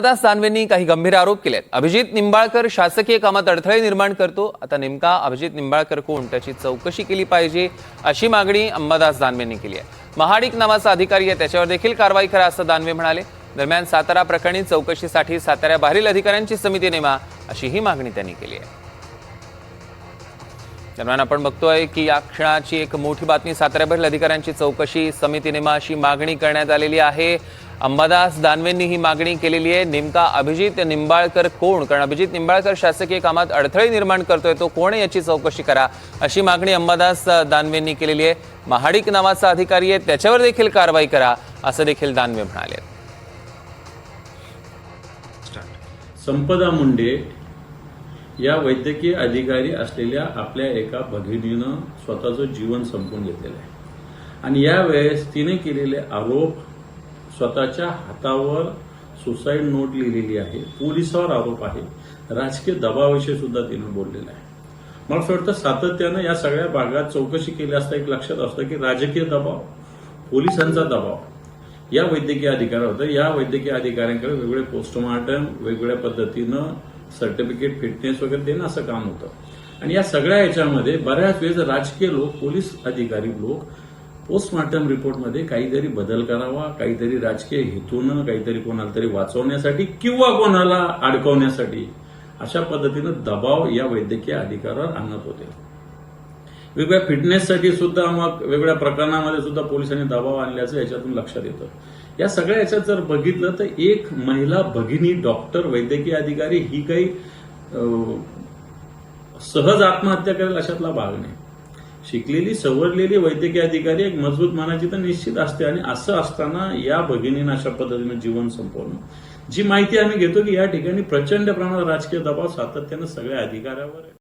दास दानवेंनी काही गंभीर आरोप केलेत. अभिजित निंबाळकर शासकीय कामात अडथळे निर्माण करतो. आता नेमका अभिजित निंबाळकर कोण? त्याची चौकशी केली पाहिजे अशी मागणी अंबादास दानवेंनी केली आहे. महाडिक नावाचा अधिकारी आहे त्याच्यावर देखील कारवाई करा असं दानवे म्हणाले. दरम्यान सातारा प्रकरणी चौकशीसाठी साताऱ्याबाहेरील अधिकाऱ्यांची समिती नेमा अशी ही मागणी त्यांनी केली आहे. दरम्यान आपण बघतोय की या क्षणाची एक मोठी बातमी साताऱ्याबाहेरील अधिकाऱ्यांची चौकशी समिती नेमा अशी मागणी करण्यात आलेली आहे. अंबादास दानवेंनी ही मागणी केलेली आहे. नेमका अभिजित निंबाळकर कोण? कारण अभिजित निंबाळकर शासकीय कामात अडथळे निर्माण करतोय तो कोण आहे याची चौकशी करा अशी मागणी अंबादास दानवेंनी केलेली आहे. महाडिक नावाचा अधिकारी आहे त्याच्यावर देखील कारवाई करा असं देखील दानवे म्हणाले. संपदा मुंडे या वैद्यकीय अधिकारी असलेल्या आपल्या एका भगिनीनं स्वतःचं जीवन संपून घेतलेलं आहे. आणि यावेळेस तिने केलेले आरोप स्वतःच्या हातावर सुसाईड नोट लिहिलेली आहे. पोलिसावर आरोप आहे. राजकीय दबावाविषयी सुद्धा तिने बोललेलं आहे. मला असं वाटतं सातत्यानं या सगळ्या भागात चौकशी केली असता एक लक्षात असतं की राजकीय दबाव पोलिसांचा दबाव या वैद्यकीय अधिकाऱ्यावर होतं. या वैद्यकीय अधिकाऱ्यांकडे वेगवेगळे पोस्टमार्टम वेगवेगळ्या पद्धतीनं सर्टिफिकेट फिटनेस वगैरे देणं असं काम होतं. आणि या सगळ्या याच्यामध्ये बऱ्याच वेळेस राजकीय लोक पोलीस अधिकारी लोक पोस्टमार्टम रिपोर्टमध्ये काहीतरी बदल करावा काहीतरी राजकीय हेतूनं काहीतरी कोणाला तरी वाचवण्यासाठी किंवा कोणाला अडकवण्यासाठी अशा पद्धतीनं दबाव या वैद्यकीय अधिकाऱ्यावर आणत होते. वेगवेगळ्या फिटनेससाठी सुद्धा मग वेगवेगळ्या प्रकरणामध्ये सुद्धा पोलिसांनी दबाव आणल्याचं याच्यातून लक्षात येतं. या सगळ्या याच्यात जर बघितलं तर एक महिला भगिनी डॉक्टर वैद्यकीय अधिकारी ही काही अं, सहज आत्महत्या करेल अशातला भाग नाही. शिकलेली सवरलेली वैद्यकीय अधिकारी एक मजबूत मानाची तर निश्चित असते. आणि असं असताना या भगिनीनं अशा पद्धतीनं जीवन संपवणं जी माहिती आम्ही घेतो की या ठिकाणी प्रचंड प्रमाणात राजकीय दबाव सातत्यानं सगळ्या अधिकाऱ्यावर आहे.